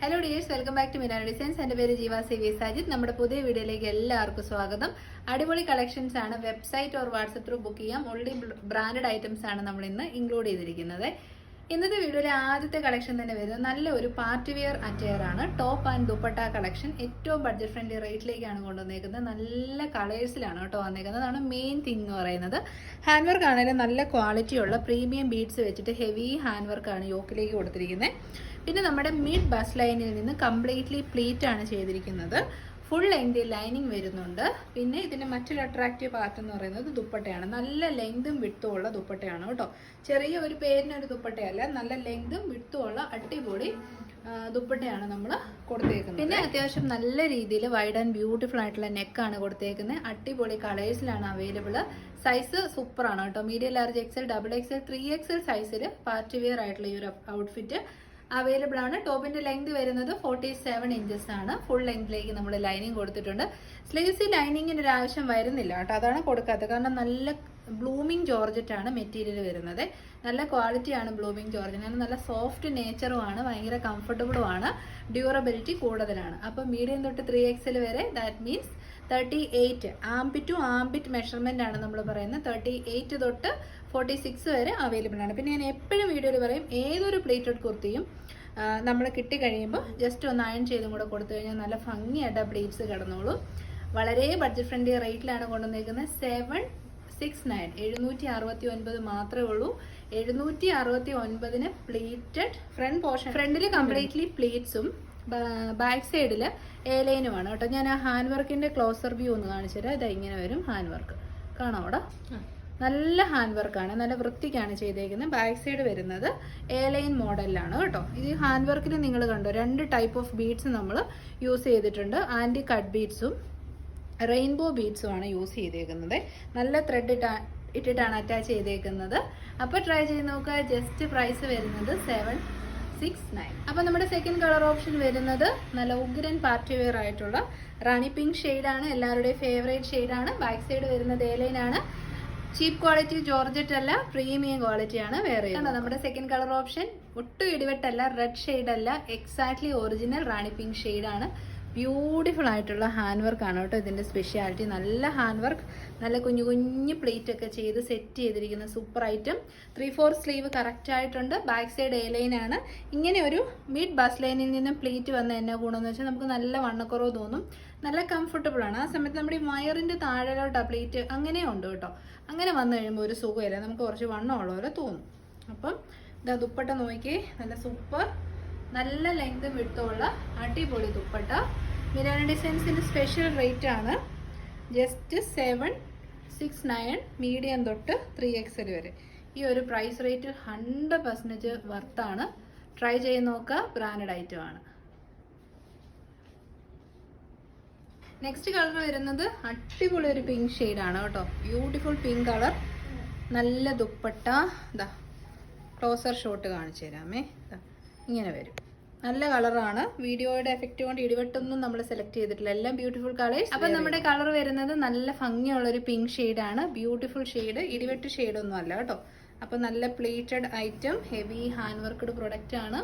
Hello dears welcome back to മിനാന designs എന്റെ പേര് ജീവ സി വി സാജിത്. നമ്മുടെ പുതിയ വീഡിയോയിലേക്ക് എല്ലാവർക്കും സ്വാഗതം. അടിപൊളി കളക്ഷൻസ് ആണ് website or WhatsApp through book ചെയ്യാം. ഓൾറെഡി ബ്രാൻഡഡ് ഐറ്റംസ് ആണ് നമ്മൾ ഇന്ന് ഇൻക്ലൂഡ് ചെയ്തിരിക്കുന്നത്. ഇന്നത്തെ വീഡിയോയിലെ ആദ്യത്തെ കളക്ഷൻ തന്നെ വരുന്നത് നല്ല ഒരു പാർട്ടി വെയർ അറ്റയർ ആണ്. ടോപ്പ് ആൻഡ് ദുപ്പട്ട കളക്ഷൻ ഏറ്റവും ബഡ്ജറ്റ് ഫ്രണ്ട്ലി റേറ്റിലേക്കാണ് കൊണ്ടുവന്നേക്കുന്നത്. നല്ല കളേഴ്സിലാണ് കേട്ടോ വന്നേക്കുന്നത്. അതാണ് മെയിൻ തിങ് എന്ന് പറയുന്നത്. ഹാൻഡ് വർക്ക് ആണെങ്കിലും നല്ല ക്വാളിറ്റിയുള്ള പ്രീമിയം ബീഡ്സ് വെച്ചിട്ട് ഹെവി ഹാൻഡ് വർക്കാണ് യോക്കിലേക്ക് കൊടുത്തിരിക്കുന്നത്. പിന്നെ നമ്മുടെ മിഡ് ബസ് ലൈനിൽ നിന്ന് കംപ്ലീറ്റ്ലി പ്ലീറ്റ് ആണ് ചെയ്തിരിക്കുന്നത്. ഫുൾ ലെങ്ത് ലൈനിങ് വരുന്നുണ്ട്. പിന്നെ ഇതിന്റെ മറ്റൊരു അട്രാക്റ്റീവ് പാർട്ട് എന്ന് പറയുന്നത് ദുപ്പട്ടയാണ്. നല്ല ലെങ്തും വിട്ടും ഉള്ള ദുപ്പട്ടയാണ് കേട്ടോ. ചെറിയ ഒരു പേരിനൊരു ദുപ്പട്ടയല്ല നല്ല ലെങ്തും വിട്ടും ഉള്ള അടിപൊളി ദുപ്പട്ടയാണ് നമ്മൾ കൊടുത്തേക്കുന്നത്. പിന്നെ അത്യാവശ്യം നല്ല രീതിയിൽ വൈഡ് ആൻഡ് ബ്യൂട്ടിഫുൾ ആയിട്ടുള്ള നെക്കാണ് കൊടുത്തേക്കുന്നത്. അടിപൊളി കളേഴ്സിലാണ് അവൈലബിൾ സൈസ് സൂപ്പറാണ് കേട്ടോ. Medium large XL double XL three XL സൈസിൽ പാർട്ടി വെയർ ആയിട്ടുള്ള ഈ ഒരു ഔട്ട്ഫിറ്റ് അവൈലബിൾ ആണ്. ടോപ്പിന്റെ ലെങ്ത് വരുന്നത് ഫോർട്ടി സെവൻ ഇഞ്ചസ് ആണ് ഫുൾ ലെങ്തിലേക്ക് നമ്മൾ ലൈനിങ് കൊടുത്തിട്ടുണ്ട്. സ്ലീവ്സ് ലൈനിങ്ങിന് ഒരു ആവശ്യം വരുന്നില്ല കേട്ടോ. അതാണ് കൊടുക്കാത്തത്. കാരണം നല്ല ബ്ലൂമിങ് ജോർജറ്റ് ആണ് മെറ്റീരിയൽ വരുന്നത്. നല്ല ക്വാളിറ്റിയാണ് ബ്ലൂമിങ് ജോർജറ്റ് ആണ് നല്ല സോഫ്റ്റ് നേച്ചറുമാണ് ഭയങ്കര കംഫർട്ടബിളുമാണ് ഡ്യൂറബിലിറ്റി കൂടുതലാണ്. അപ്പോൾ മീഡിയം തൊട്ട് ത്രീ എക്സിൽ വരെ that means thirty eight armpit to armpit measurement ആണ് നമ്മൾ പറയുന്നത്. തേർട്ടി എയ്റ്റ് തൊട്ട് ഫോർട്ടി സിക്സ് വരെ അവൈലബിൾ ആണ്. പിന്നെ ഞാൻ എപ്പോഴും വീഡിയോയിൽ പറയും ഏതൊരു പ്ലേറ്റഡ് കുർത്തിയും നമ്മൾ കിട്ടിക്കഴിയുമ്പോൾ ജസ്റ്റ് ഒന്ന് അയൺ ചെയ്തും കൂടെ കൊടുത്തു കഴിഞ്ഞാൽ നല്ല ഭംഗിയായിട്ട് പ്ലേറ്റ്സ് കിടന്നോളൂ. വളരെ ബഡ്ജറ്റ് ഫ്രണ്ട്ലി റേറ്റിലാണ് കൊണ്ടുവന്നേക്കുന്നത്. സെവൻ സിക്സ് നയൻ എഴുന്നൂറ്റി അറുപത്തി ഒൻപത് മാത്രമേ ഉള്ളൂ. എഴുന്നൂറ്റി അറുപത്തി ഒൻപതിന് പ്ലേറ്റഡ് ഫ്രണ്ട് പോർഷൻ ഫ്രണ്ടിൽ കംപ്ലീറ്റ്ലി പ്ലീറ്റ്സും ബാക്ക് സൈഡിൽ ഏലൈനുമാണ് കേട്ടോ. ഞാൻ ആ ഹാൻഡ് വർക്കിന്റെ ക്ലോസർ വ്യൂ ഒന്ന് കാണിച്ചു തരാം. ഇതാ ഇങ്ങനെ വരും ഹാൻഡ് വർക്ക് കാണാം അവിടെ നല്ല ഹാൻഡ് വർക്കാണ് നല്ല വൃത്തിക്കാണ് ചെയ്തേക്കുന്നത്. ബാക്ക് സൈഡ് വരുന്നത് എ ലൈൻ മോഡലിലാണ് കേട്ടോ. ഇത് ഹാൻഡ് വർക്കിൽ നിങ്ങൾ കണ്ടോ? രണ്ട് ടൈപ്പ് ഓഫ് ബീഡ്സ് നമ്മൾ യൂസ് ചെയ്തിട്ടുണ്ട്. ആന്റി കട്ട് ബീഡ്സും റെയിൻബോ ബീഡ്സും ആണ് യൂസ് ചെയ്തേക്കുന്നത്. നല്ല ത്രെഡ് ഇട്ടാ ഇട്ടിട്ടാണ് അറ്റാച്ച് ചെയ്തേക്കുന്നത്. അപ്പോൾ ട്രൈ ചെയ്ത് നോക്കുക. ജസ്റ്റ് പ്രൈസ് വരുന്നത് സെവൻ സിക്സ് നയൻ അപ്പോൾ നമ്മുടെ സെക്കൻഡ് കളർ ഓപ്ഷൻ വരുന്നത് നല്ല ഉഗ്രൻ പാർട്ടി വെയർ ആയിട്ടുള്ള റാണി പിങ്ക് ഷെയ്ഡാണ് എല്ലാവരുടെയും ഫേവറേറ്റ് ഷെയ്ഡാണ് ബാക്ക് സൈഡ് വരുന്നത് ഏലൈനാണ് ചീപ്പ് ക്വാളിറ്റി ജോർജറ്റ് അല്ല പ്രീമിയം ക്വാളിറ്റി ആണ് വേറെ. നമ്മുടെ സെക്കൻഡ് കളർ ഓപ്ഷൻ ഒട്ടും ഇടിവെട്ടല്ല റെഡ് ഷെയ്ഡ് അല്ല എക്സാക്ട്ലി ഒറിജിനൽ റാണി പിങ്ക് ഷെയ്ഡാണ് ബ്യൂട്ടിഫുൾ ആയിട്ടുള്ള ഹാൻഡ് ആണ് കേട്ടോ ഇതിന്റെ സ്പെഷ്യാലിറ്റി നല്ല ഹാൻഡ് വർക്ക് നല്ല കുഞ്ഞു കുഞ്ഞു പ്ലേറ്റ് ഒക്കെ ചെയ്ത് സെറ്റ് ചെയ്തിരിക്കുന്ന super item three four sleeve correct ആയിട്ടുണ്ട്. ബാക്ക് സൈഡ് എ ലൈൻ ആണ്. ഇങ്ങനെ ഒരു മിഡ് ബസ് ലൈനിൽ നിന്നും പ്ലേറ്റ് വന്ന എന്നാ ഗുണമെന്ന് വെച്ചാൽ നമുക്ക് നല്ല വണ്ണക്കുറവ് തോന്നും. നല്ല കംഫർട്ടബിൾ ആണ്. ആ സമയത്ത് നമ്മുടെ ഈ വയറിന്റെ താഴെലോട്ടാ പ്ലേറ്റ് അങ്ങനെ ഉണ്ട് കേട്ടോ. അങ്ങനെ വന്നു കഴിയുമ്പോൾ ഒരു സുഖമില്ല. നമുക്ക് കുറച്ച് വണ്ണമുള്ള പോലെ തോന്നും. അപ്പം ഇതാ ദുപ്പട്ട നോക്കി നല്ല സൂപ്പർ നല്ല ലെങ്ത് വിട്ടുള്ള അടിപൊളി ദുപ്പട്ട. മിരാന ഡിസൈൻസിന്റെ സ്പെഷ്യൽ റേറ്റ് ആണ്. Just seven six nine medium തൊട്ട് ത്രീ എക്സൽ വരെ. ഈ ഒരു പ്രൈസ് റേറ്റ് ഹൺഡ്രഡ് പെർസെന്റേജ് വർത്താണ് ട്രൈ ചെയ്ത് നോക്കുക. ബ്രാൻഡഡ് ഐറ്റം ആണ്. നെക്സ്റ്റ് കളർ വരുന്നത് അടിപൊളി ഒരു പിങ്ക് ആണ് കേട്ടോ. ബ്യൂട്ടിഫുൾ പിങ്ക് കളർ നല്ല ദുപ്പട്ട. ഇതാ ക്ലോസർ ഷോട്ട് കാണിച്ചു തരാമേ. ഇങ്ങനെ വരും. നല്ല കളറാണ്. വീഡിയോയുടെ എഫക്റ്റ് കൊണ്ട് ഇടിവെട്ടൊന്നും നമ്മൾ സെലക്ട് ചെയ്തിട്ടില്ല. എല്ലാം ബ്യൂട്ടിഫുൾ കളേഴ്സ് അപ്പൊ നമ്മുടെ കളർ വരുന്നത് നല്ല ഭംഗിയുള്ള ഒരു പിങ്ക് ആണ്. ബ്യൂട്ടിഫുൾ ഷെയ്ഡ് ഇടിവെട്ട് ഷെയ്ഡ് ഒന്നും അല്ല കേട്ടോ. അപ്പൊ നല്ല pleated item heavy hand worked product ആണ്.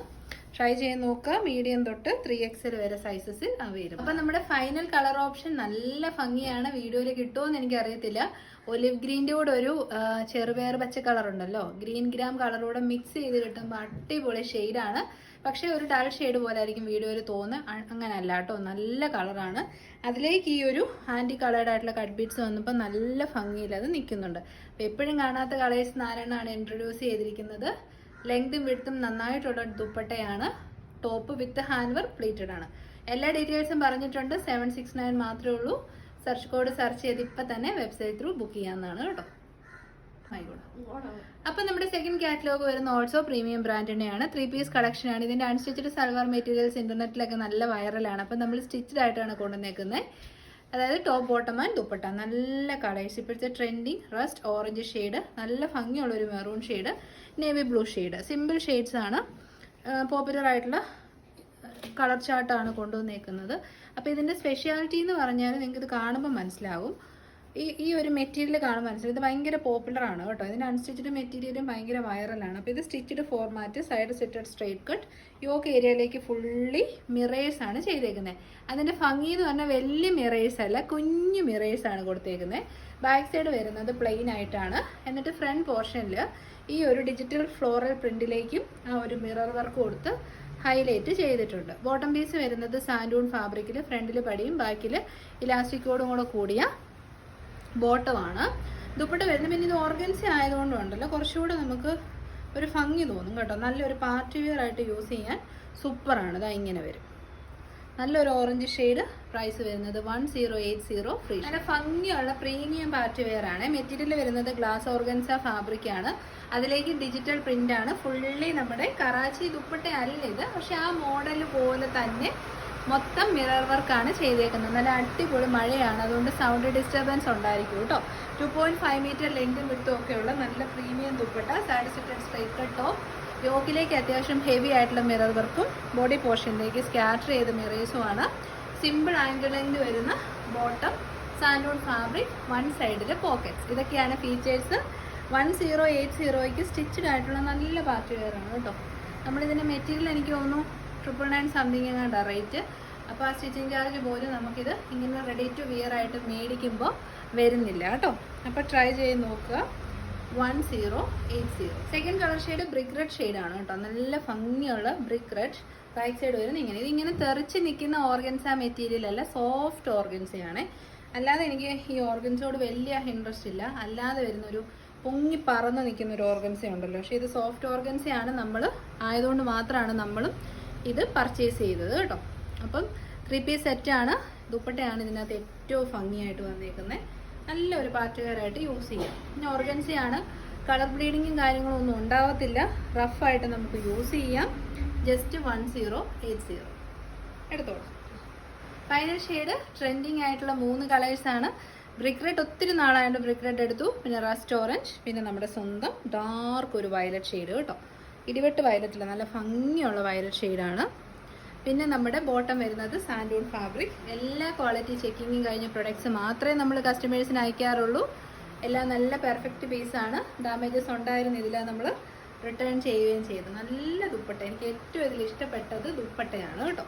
ട്രൈ ചെയ്ത് നോക്കുക. മീഡിയം തൊട്ട് ത്രീ എക്സൽ വരെ സൈസസിൽ അവൈലബിൾ അപ്പൊ നമ്മുടെ ഫൈനൽ കളർ ഓപ്ഷൻ നല്ല ഭംഗിയാണ് വീഡിയോയിൽ കിട്ടുമോ എന്ന് എനിക്കറിയത്തില്ല ഒലിവ് ഗ്രീന്റെ കൂടെ ഒരു ചെറുപയർ പച്ച കളർ ഉണ്ടല്ലോ. ഗ്രീൻ ഗ്രാം കളറോടെ മിക്സ് ചെയ്ത് കിട്ടുമ്പോൾ അടിപൊളി ഷെയ്ഡാണ് പക്ഷേ ഒരു ഡൾ ഷെയ്ഡ് പോലെ ആയിരിക്കും വീഡിയോയിൽ തോന്നുക. അങ്ങനെ അങ്ങനെയല്ല കേട്ടോ. നല്ല കളറാണ് അതിലേക്ക് ഈ ഒരു ആന്റി കളേർഡ് ആയിട്ടുള്ള കട്ട് ബീഡ്സ് വന്നപ്പോൾ നല്ല ഭംഗിയിൽ അത് നിൽക്കുന്നുണ്ട് അപ്പോൾ എപ്പോഴും കാണാത്ത കളേഴ്സ് നാരായണാണ് ഇൻട്രൊഡ്യൂസ് ചെയ്തിരിക്കുന്നത്. ലെങ്തും വിടുത്തും നന്നായിട്ടുള്ള ദുപ്പട്ടയാണ്. Top with hand work pleated ആണ്. എല്ലാ ഡീറ്റെയിൽസും പറഞ്ഞിട്ടുണ്ട്. സെവൻ സിക്സ് നയൻ മാത്രമേ ഉള്ളൂ. സെർച്ച് കോഡ് സെർച്ച് ചെയ്ത് ഇപ്പം തന്നെ വെബ്സൈറ്റ് ത്രൂ ബുക്ക് ചെയ്യാവുന്നതാണ് കേട്ടോ. അപ്പൊ നമ്മുടെ സെക്കൻഡ് കാറ്റലോഗ് വരുന്ന ഓൾസോ പ്രീമിയം ബ്രാൻഡ് തന്നെയാണ്. ത്രീ പീസ് കളക്ഷൻ ആണ്. ഇതിന്റെ അൺസ്റ്റിച്ചഡ് സൽവാർ മെറ്റീരിയൽസ് ഇന്റർനെറ്റിലൊക്കെ നല്ല വൈറലാണ് അപ്പൊ നമ്മൾ സ്റ്റിച്ചഡ് ആയിട്ടാണ് കൊണ്ടുവന്നേക്കുന്നത് അതായത് ടോപ്പ് ബോട്ടം ആൻഡ് ദുപ്പട്ട. നല്ല കളേഴ്സ് ഇപ്പോഴത്തെ ട്രെൻഡിങ് റസ്റ്റ് ഓറഞ്ച് ഷെയ്ഡ് നല്ല ഭംഗിയുള്ളൊരു maroon shade navy blue shade simple shades ആണ് പോപ്പുലർ ആയിട്ടുള്ള കളർ ചാർട്ടാണ് കൊണ്ടുവന്നേക്കുന്നത്. അപ്പോൾ ഇതിന്റെ സ്പെഷ്യാലിറ്റി എന്ന് പറഞ്ഞാൽ നിങ്ങൾക്ക് ഇത് കാണുമ്പോൾ മനസ്സിലാവും. ഈ ഈ ഒരു മെറ്റീരിയൽ കാണുമ്പോൾ മനസ്സിലായി. ഇത് ഭയങ്കര പോപ്പുലർ ആണ് കേട്ടോ. ഇതിന്റെ അൺസ്റ്റിച്ചഡ് മെറ്റീരിയലും ഭയങ്കര വൈറലാണ് അപ്പോൾ ഇത് stitched format side setted straight cut yoke ഏരിയയിലേക്ക് ഫുള്ളി ആണ് ചെയ്തേക്കുന്നത് അതിന്റെ ഭംഗി എന്ന് പറഞ്ഞാൽ വലിയ മിറേഴ്സ് അല്ല കുഞ്ഞു മിറേഴ്സ് ആണ് കൊടുത്തേക്കുന്നത് ബാക്ക് സൈഡ് വരുന്നത് പ്ലെയിൻ ആയിട്ടാണ്. എന്നിട്ട് ഫ്രണ്ട് പോർഷനിൽ ഈ ഒരു ഡിജിറ്റൽ ഫ്ലോറൽ പ്രിന്റിലേക്കും ആ ഒരു മിറർ വർക്ക് കൊടുത്ത് ഹൈലൈറ്റ് ചെയ്തിട്ടുണ്ട്. ബോട്ടം പീസ് വരുന്നത് സാൻഡൂൺ ഫാബ്രിക്കിൽ ഫ്രണ്ടിൽ പടിയും ബാക്കിൽ ഇലാസ്റ്റിക്കോടും കൂടെ കൂടിയ ബോട്ടമാണ്. ദുപ്പട്ട വരുന്നത് പിന്നെ ഇത് ഓർഗൻസി ആയതുകൊണ്ടുണ്ടല്ലോ കുറച്ചുകൂടെ നമുക്ക് ഒരു ഭംഗി തോന്നും കേട്ടോ. നല്ലൊരു പാർട്ടി വെയർ ആയിട്ട് യൂസ് ചെയ്യാൻ സൂപ്പറാണ്. ഇതാ ഇങ്ങനെ വരും. നല്ലൊരു ഓറഞ്ച് ഷെയ്ഡ് പ്രൈസ് വരുന്നത് one zero eight zero free നല്ല ഭംഗിയുള്ള പ്രീമിയം പാർട്ടി വെയർ ആണ്. മെറ്റീരിയൽ വരുന്നത് ഗ്ലാസ് ഓർഗൻസ ഫാബ്രിക് ആണ്. അതിലേക്ക് ഡിജിറ്റൽ പ്രിന്റ് ആണ്. ഫുള്ളി നമ്മുടെ കറാച്ചി ദുപ്പട്ട അല്ല ഇത്. പക്ഷെ ആ മോഡൽ പോലെ തന്നെ മൊത്തം മിറർ വർക്കാണ് ചെയ്തേക്കുന്നത്. നല്ല അടിപൊളി മഴയാണ്. അതുകൊണ്ട് സൗണ്ട് ഡിസ്റ്റർബൻസ് ഉണ്ടായിരിക്കും കേട്ടോ. ടു പോയിന്റ് ഫൈവ് മീറ്റർ ലെങ്തും വിട്ടും ഒക്കെയുള്ള നല്ല premium dupatta setted straight top യോക്കിലേക്ക് അത്യാവശ്യം ഹെവി ആയിട്ടുള്ള മിറർ വർക്കും ബോഡി പോർഷനിലേക്ക് സ്കാറ്റർ ചെയ്ത മിറേഴ്സുമാണ് സിമ്പിൾ ആംഗിൾ ലെങ്ത് വരുന്ന ബോട്ടം സാൻഡോൺ ഫാബ്രിക് വൺ സൈഡിലെ പോക്കറ്റ്സ് ഇതൊക്കെയാണ് ഫീച്ചേഴ്സ് വൺ സീറോ എയ്റ്റ് സീറോയ്ക്ക് സ്റ്റിച്ചഡ് ആയിട്ടുള്ള നല്ല പാർട്ടി വെയറാണ് കേട്ടോ. നമ്മളിതിന്റെ മെറ്റീരിയൽ എനിക്ക് തോന്നുന്നു ട്രിപ്പിൾ നയൻ സംതിങ് എങ്ങാണ്ടാണ് റേറ്റ് അപ്പോൾ ആ സ്റ്റിച്ചിങ് ചാർജ് പോലും നമുക്കിത് ഇങ്ങനെ റെഡി ടു വിയർ ആയിട്ട് മേടിക്കുമ്പോൾ വരുന്നില്ല കേട്ടോ. അപ്പോൾ ട്രൈ ചെയ്ത് നോക്കുക. One zero eight zero second colour shade brick red ഷെയ്ഡാണ് കേട്ടോ. നല്ല ഭംഗിയുള്ള ബ്രിക്ക് റെഡ് റൈറ്റ് സൈഡ് വരുന്നത് ഇങ്ങനെ. ഇതിങ്ങനെ തെറിച്ച് നിൽക്കുന്ന ഓർഗൻസ മെറ്റീരിയൽ അല്ല സോഫ്റ്റ് ഓർഗൻസയാണ് അല്ലാതെ എനിക്ക് ഈ ഓർഗൻസോട് വലിയ ഇൻട്രസ്റ്റ് ഇല്ല. അല്ലാതെ വരുന്നൊരു പൊങ്ങി പറന്ന് നിൽക്കുന്ന ഒരു ഓർഗൻസ ഉണ്ടല്ലോ പക്ഷേ ഇത് സോഫ്റ്റ് ഓർഗൻസയാണ് നമ്മൾ ആയതുകൊണ്ട് മാത്രമാണ് നമ്മളും ഇത് പർച്ചേസ് ചെയ്തത് കേട്ടോ. അപ്പം ത്രീ പീസ് സെറ്റാണ് ദുപ്പട്ടയാണ് ഇതിനകത്ത് ഏറ്റവും ഭംഗിയായിട്ട് വന്നേക്കുന്നത് നല്ല ഒരു പാറ്റുകാരായിട്ട് യൂസ് ചെയ്യാം. പിന്നെ ഓർഗൻസിയാണ് കളർ ബ്ലീഡിങ്ങും കാര്യങ്ങളും ഒന്നും ഉണ്ടാവത്തില്ല. റഫായിട്ട് നമുക്ക് യൂസ് ചെയ്യാം. Just one zero eight zero എടുത്തോളൂ. ഫൈനൽ ഷെയ്ഡ് ട്രെൻഡിങ് ആയിട്ടുള്ള മൂന്ന് കളേഴ്സാണ് ബ്രിക്ക് റെഡ് ഒത്തിരി നാളായതുകൊണ്ട് ബ്രിക്ക് റെഡ് എടുത്തു. പിന്നെ റസ്റ്റ് ഓറഞ്ച് പിന്നെ നമ്മുടെ സ്വന്തം ഡാർക്ക് ഒരു വയലറ്റ് ഷെയ്ഡ് കേട്ടോ. ഇടിവെട്ട് വയലറ്റില്ല നല്ല ഭംഗിയുള്ള വയലറ്റ് ഷെയ്ഡാണ്. പിന്നെ നമ്മുടെ ബോട്ടം വരുന്നത് സാൻഡൂൺ ഫാബ്രിക്. എല്ലാ ക്വാളിറ്റി ചെക്കിങ്ങും കഴിഞ്ഞ പ്രൊഡക്ട്സ് മാത്രമേ നമ്മൾ കസ്റ്റമേഴ്സിന് അയക്കാറുള്ളൂ. എല്ലാം നല്ല പെർഫെക്റ്റ് പീസാണ് ഡാമേജസ് ഉണ്ടായിരുന്നില്ല നമ്മൾ റിട്ടേൺ ചെയ്യുകയും ചെയ്തു. നല്ല ദുപ്പട്ട. എനിക്ക് ഏറ്റവും ഇതിൽ ഇഷ്ടപ്പെട്ടത് ദുപ്പട്ടയാണ് കേട്ടോ.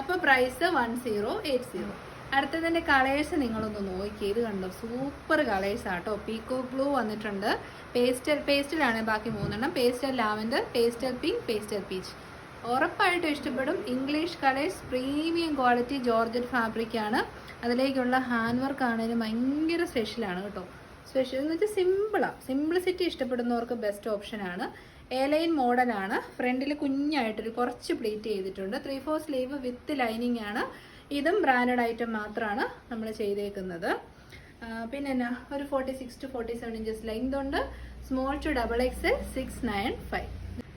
അപ്പോൾ price one zero eight zero അടുത്തതിന്റെ colours നിങ്ങളൊന്ന് നോക്കി. ഇത് കണ്ടോ? സൂപ്പർ കളേഴ്സ് ആട്ടോ. പീക്കോ ബ്ലൂ വന്നിട്ടുണ്ട്. പേസ്റ്റൽ പേസ്റ്റലാണ് ബാക്കി മൂന്നെണ്ണം. Pastel lavender pastel pink pastel peach ഉറപ്പായിട്ടും ഇഷ്ടപ്പെടും. English colours premium quality georgette fabric ആണ്. അതിലേക്കുള്ള ഹാൻഡ് വർക്ക് ആണെങ്കിലും ഭയങ്കര സ്പെഷ്യലാണ് കേട്ടോ. സ്പെഷ്യൽ എന്ന് വെച്ചാൽ സിമ്പിളാണ് സിംപ്ലിസിറ്റി ഇഷ്ടപ്പെടുന്നവർക്ക് ബെസ്റ്റ് ഓപ്ഷനാണ് എലൈൻ മോഡലാണ് ഫ്രണ്ടിൽ കുഞ്ഞായിട്ടൊരു കുറച്ച് പ്ലീറ്റ് ചെയ്തിട്ടുണ്ട്. Three four sleeve with lining ആണ്. ഇതും ബ്രാൻഡഡ് ഐറ്റം മാത്രമാണ് നമ്മൾ ചെയ്തേക്കുന്നത്. പിന്നെ എന്നാ ഒരു forty six to forty seven inches length ഉണ്ട് small to double X six nine five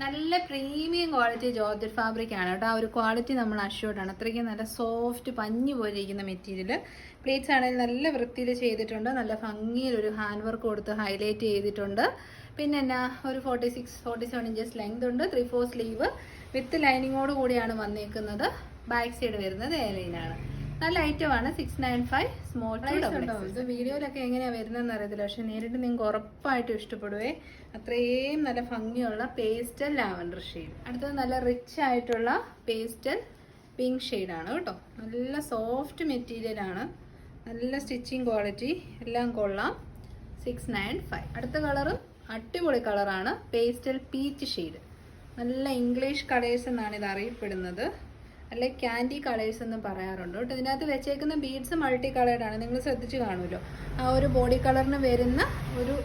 നല്ല പ്രീമിയം ക്വാളിറ്റി ജോർജറ്റ് ഫാബ്രിക് ആണ് കേട്ടോ. ആ ഒരു ക്വാളിറ്റി നമ്മൾ അഷ്യൂർഡ് ആണ്. അത്രയ്ക്കും നല്ല സോഫ്റ്റ് പഞ്ഞു പോലെ ഇരിക്കുന്ന മെറ്റീരിയൽ പ്ലേറ്റ്സ് ആണെങ്കിൽ നല്ല വൃത്തിയിൽ ചെയ്തിട്ടുണ്ട്. നല്ല ഭംഗിയിൽ ഒരു ഹാൻഡ് വർക്ക് കൊടുത്ത് ഹൈലൈറ്റ് ചെയ്തിട്ടുണ്ട്. പിന്നെ എന്നാ ഒരു forty six forty seven inches length ഉണ്ട് ത്രീ ഫോർ സ്ലീവ് വിത്ത് ലൈനിങ്ങോട് കൂടിയാണ് വന്നേക്കുന്നത്. ബാക്ക് സൈഡ് വരുന്നത് ഏലൈനാണ് നല്ല ഐറ്റം ആണ്. സിക്സ് നയൻ ഫൈവ് സ്മോൾ ഇത് വീഡിയോയിലൊക്കെ എങ്ങനെയാണ് വരുന്നതെന്ന് അറിയത്തില്ല. പക്ഷെ നേരിട്ട് നിങ്ങൾക്ക് ഉറപ്പായിട്ടും ഇഷ്ടപ്പെടുവേ. അത്രയും നല്ല ഭംഗിയുള്ള പേസ്റ്റൽ ലാവൻഡർ ഷെയ്ഡ് അടുത്തത് നല്ല റിച്ച് ആയിട്ടുള്ള പേസ്റ്റൽ പിങ്ക് ഷെയ്ഡാണ് കേട്ടോ. നല്ല സോഫ്റ്റ് മെറ്റീരിയലാണ് നല്ല സ്റ്റിച്ചിങ് ക്വാളിറ്റി എല്ലാം കൊള്ളാം. സിക്സ് നയൻ ഫൈവ് അടുത്ത കളറ് അടിപൊളി കളറാണ് പേസ്റ്റൽ പീച്ച് ഷെയ്ഡ് നല്ല ഇംഗ്ലീഷ് കളേഴ്സ് എന്നാണ് ഇത് അറിയപ്പെടുന്നത്. അല്ലെ ക്യാൻഡി കളേഴ്സ് എന്ന് പറയാറുണ്ട്. കേട്ടോ ഇതിനകത്ത് വെച്ചേക്കുന്ന ബീഡ്സ് മൾട്ടി കളേർഡ് ആണ്. നിങ്ങൾ ശ്രദ്ധിച്ച് കാണുമല്ലോ. ആ ഒരു ബോഡി കളറിന് വരുന്ന ഒരു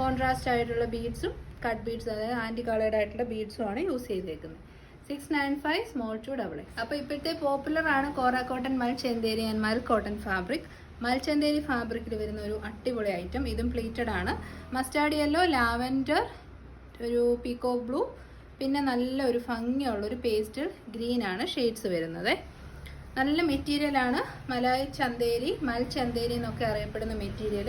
കോൺട്രാസ്റ്റ് ആയിട്ടുള്ള ബീഡ്സും കട്ട് ബീഡ്സ് അതായത് ആന്റി കളേർഡ് ആയിട്ടുള്ള ബീഡ്സും ആണ് യൂസ് ചെയ്തേക്കുന്നത്. Six nine five small two double X അപ്പോൾ ഇപ്പോഴത്തെ പോപ്പുലർ ആണ് Kora cotton Mul Chanderi and mul cotton fabric Mul Chanderi ഫാബ്രിക്കിൽ വരുന്ന ഒരു അടിപൊളി ഐറ്റം ഇതും പ്ലീറ്റഡ് ആണ്. മസ്റ്റാർഡ് യെല്ലോ ലാവൻഡർ ഒരു പീക്കോ ബ്ലൂ പിന്നെ നല്ല ഒരു ഭംഗിയുള്ള ഒരു പേസ്റ്റൽ ഗ്രീൻ ആണ് ഷെയ്ഡ്സ് വരുന്നത്. നല്ല മെറ്റീരിയലാണ് മലായ് ചന്തേരി മൽ ചന്തേരി എന്നൊക്കെ അറിയപ്പെടുന്ന മെറ്റീരിയൽ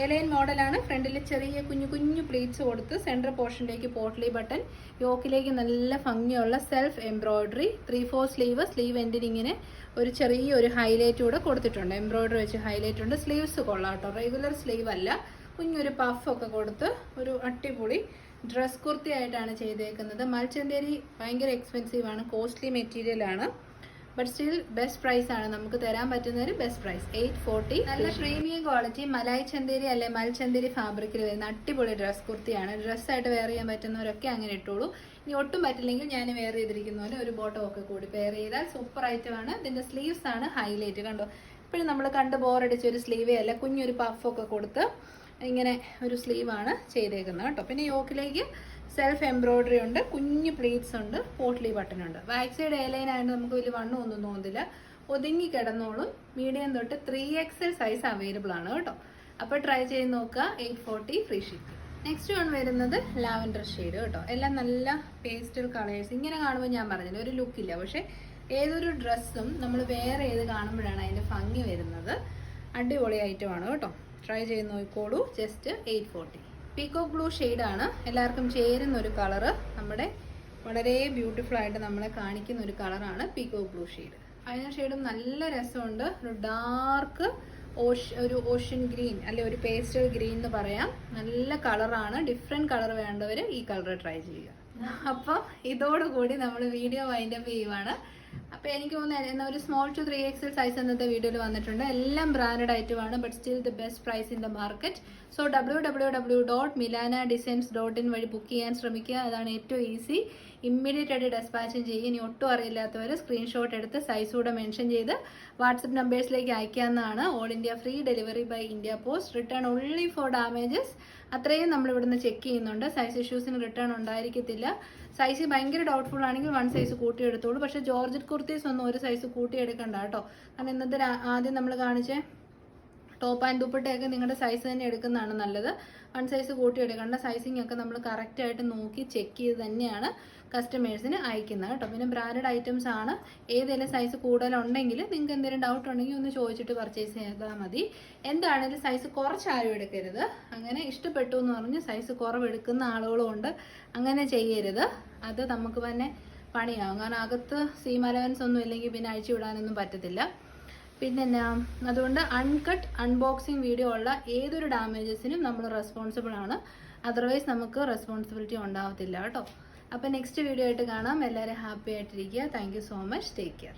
ഏലയൻ മോഡലാണ് ഫ്രണ്ടിൽ ചെറിയ കുഞ്ഞു കുഞ്ഞു പ്ലീറ്റ്സ് കൊടുത്ത് സെന്റർ പോർഷനിലേക്ക് പോട്ട്ലി ബട്ടൺ യോക്കിലേക്ക് നല്ല ഭംഗിയുള്ള self embroidery three four sleeve sleeve ഇങ്ങനെ ഒരു ചെറിയ ഒരു ഹൈലൈറ്റ് കൂടെ കൊടുത്തിട്ടുണ്ട്. എംബ്രോയ്ഡറി വെച്ച് ഹൈലൈറ്റ് ഉണ്ട്. സ്ലീവ്സ് കൊള്ളാം കേട്ടോ. റെഗുലർ സ്ലീവ് അല്ല. കുഞ്ഞൊരു പഫ് ഒക്കെ കൊടുത്ത് ഒരു അടിപൊളി ഡ്രസ് കുർത്തി ആയിട്ടാണ് ചെയ്തേക്കുന്നത്. മൽച്ചന്തേരി ഭയങ്കര എക്സ്പെൻസീവ് ആണ് കോസ്റ്റ്ലി മെറ്റീരിയൽ ആണ്. ബട്ട് സ്റ്റിൽ ബെസ്റ്റ് പ്രൈസ് ആണ്. നമുക്ക് തരാൻ പറ്റുന്ന ഒരു ബെസ്റ്റ് പ്രൈസ് എയ്റ്റ് ഫോർട്ടി നല്ല പ്രീമിയം ക്വാളിറ്റി മലായി ചന്തേരി അല്ലെ മൽച്ചന്തേരി ചന്തേരി ഫാബ്രിക്കിൽ വരുന്ന അടിപൊളി ഡ്രസ് കുർത്തിയാണ്. ഡ്രസ്സായിട്ട് വെയർ ചെയ്യാൻ പറ്റുന്നവരൊക്കെ അങ്ങനെ ഇട്ടോളൂ. ഇനി ഒട്ടും പറ്റില്ലെങ്കിൽ ഞാൻ വെയർ ചെയ്തിരിക്കുന്ന പോലെ ഒരു ബോട്ടോ ഒക്കെ കൂടി വെയർ ചെയ്താൽ സൂപ്പർ ഐറ്റം ആണ്. ഇതിന്റെ സ്ലീവ്സ് ആണ് ഹൈലൈറ്റ് കണ്ടോ? ഇപ്പോഴും നമ്മൾ കണ്ട് ബോറടിച്ച ഒരു സ്ലീവേ അല്ല? കുഞ്ഞൊരു പഫ് ഒക്കെ കൊടുത്ത് ഇങ്ങനെ ഒരു സ്ലീവാണ് ചെയ്തേക്കുന്നത് കേട്ടോ. പിന്നെ യോക്കിലേക്ക് സെൽഫ് എംബ്രോയിഡറി ഉണ്ട് കുഞ്ഞ് പ്ലീറ്റ്സ് ഉണ്ട് പോട്ട്ലി ബട്ടൺ ഉണ്ട്. ബാക്ക് സൈഡ് എയർലൈൻ ആയതുകൊണ്ട് നമുക്ക് വലിയ വണ്ണം ഒന്നും തോന്നില്ല ഒതുങ്ങി കിടന്നോളും. മീഡിയം തൊട്ട് ത്രീ എക്സൽ സൈസ് അവൈലബിൾ ആണ് കേട്ടോ. അപ്പോൾ ട്രൈ ചെയ്ത് നോക്കുക. Eight forty free shipping next one വരുന്നത് ലാവൻഡർ ഷെയ്ഡ് കേട്ടോ. എല്ലാം നല്ല പേസ്റ്റൽ കളേഴ്സ് ഇങ്ങനെ കാണുമ്പോൾ ഞാൻ പറഞ്ഞില്ല ഒരു ലുക്കില്ല പക്ഷേ ഏതൊരു ഡ്രസ്സും നമ്മൾ വേറെ ഏത് കാണുമ്പോഴാണ് അതിന്റെ ഭംഗി വരുന്നത്? അടിപൊളി ഐറ്റമാണ് കേട്ടോ. ട്രൈ ചെയ്ത് നോക്കിക്കോളൂ. Just eight forty peacock blue ഷെയ്ഡാണ് എല്ലാവർക്കും ചേരുന്ന ഒരു കളറ് നമ്മുടെ വളരെ ബ്യൂട്ടിഫുൾ ആയിട്ട് നമ്മളെ കാണിക്കുന്ന ഒരു കളറാണ് പീക്കോ ബ്ലൂ ഷെയ്ഡ് അതിന് ഷെയ്ഡും നല്ല രസമുണ്ട്. ഒരു ഡാർക്ക് ഓഷ് ഒരു ഓഷ്യൻ ഗ്രീൻ അല്ലെ ഒരു പേസ്റ്റൽ ഗ്രീൻ എന്ന് പറയാം. നല്ല കളറാണ് ഡിഫറെന്റ് കളർ വേണ്ടവർ ഈ കളർ ട്രൈ ചെയ്യുക. അപ്പം ഇതോടുകൂടി നമ്മൾ വീഡിയോ വൈൻഡപ്പ് ചെയ്യുവാണ്. അപ്പോൾ എനിക്ക് തോന്നുന്നു എന്നാ ഒരു small to three XL size എന്നത്തെ വീഡിയോയിൽ വന്നിട്ടുണ്ട്. എല്ലാം ബ്രാൻഡഡ് ഐറ്റമാണ് but still the best price in the market so W W W dot Milana designs dot in വഴി ബുക്ക് ചെയ്യാൻ ശ്രമിക്കുക. അതാണ് ഏറ്റവും ഈസി ഇമ്മീഡിയറ്റ് ആയിട്ട് ഡെസ്പാച്ചും ചെയ്യും ഇനി ഒട്ടും അറിയില്ലാത്തവർ സ്ക്രീൻഷോട്ട് എടുത്ത് സൈസ് കൂടെ മെൻഷൻ ചെയ്ത് വാട്സപ്പ് നമ്പേഴ്സിലേക്ക് അയക്കാവുന്നതാണ് all India free delivery by India post return only for damages അത്രയും നമ്മൾ ഇവിടുന്ന് ചെക്ക് ചെയ്യുന്നുണ്ട്. സൈസ് ഇഷ്യൂസിന് റിട്ടേൺ ഉണ്ടായിരിക്കത്തില്ല. സൈസ് ഭയങ്കര ഡൗട്ട്ഫുൾ ആണെങ്കിൽ വൺ സൈസ് കൂട്ടിയെടുത്തോളൂ പക്ഷേ ജോർജറ്റ് കുർത്തീസ് ഒന്നും ഒരു സൈസ് കൂട്ടിയെടുക്കണ്ട കേട്ടോ. കാരണം ഇന്നത്തെ ആദ്യം നമ്മൾ കാണിച്ച ടോപ്പ് ആൻഡ് ദുപ്പട്ടയൊക്കെ നിങ്ങളുടെ സൈസ് തന്നെ എടുക്കുന്നതാണ് നല്ലത്. വൺ സൈസ് കൂട്ടി എടുക്കേണ്ട സൈസിങ് ഒക്കെ നമ്മൾ കറക്റ്റായിട്ട് നോക്കി ചെക്ക് ചെയ്ത് തന്നെയാണ് കസ്റ്റമേഴ്സിന് അയക്കുന്നത് കേട്ടോ. പിന്നെ ബ്രാൻഡഡ് ഐറ്റംസ് ആണ്. ഏതെങ്കിലും സൈസ് കൂടുതലുണ്ടെങ്കിൽ നിങ്ങൾക്ക് എന്തെങ്കിലും ഡൗട്ട് ഉണ്ടെങ്കിൽ ഒന്ന് ചോദിച്ചിട്ട് പർച്ചേസ് ചെയ്താൽ മതി. എന്താണെങ്കിലും സൈസ് കുറച്ചാരും എടുക്കരുത്. അങ്ങനെ ഇഷ്ടപ്പെട്ടു എന്ന് പറഞ്ഞ് സൈസ് കുറവെടുക്കുന്ന ആളുകളും ഉണ്ട്. അങ്ങനെ ചെയ്യരുത്. അത് നമുക്ക് തന്നെ പണിയാവും. കാരണം അകത്ത് സീം ഒന്നും ഇല്ലെങ്കിൽ പിന്നെ അഴിച്ചു വിടാനൊന്നും പറ്റത്തില്ല. പിന്നെ അതുകൊണ്ട് അൺകട്ട് അൺബോക്സിങ് വീഡിയോ ഉള്ള ഏതൊരു ഡാമേജസിനും നമ്മൾ റെസ്പോൺസിബിൾ ആണ്. അതർവൈസ് നമുക്ക് റെസ്പോൺസിബിലിറ്റി ഉണ്ടാവത്തില്ല കേട്ടോ. അപ്പോൾ നെക്സ്റ്റ് വീഡിയോ ആയിട്ട് കാണാം. എല്ലാവരും ഹാപ്പി ആയിട്ടിരിക്കുക. Thank so much take care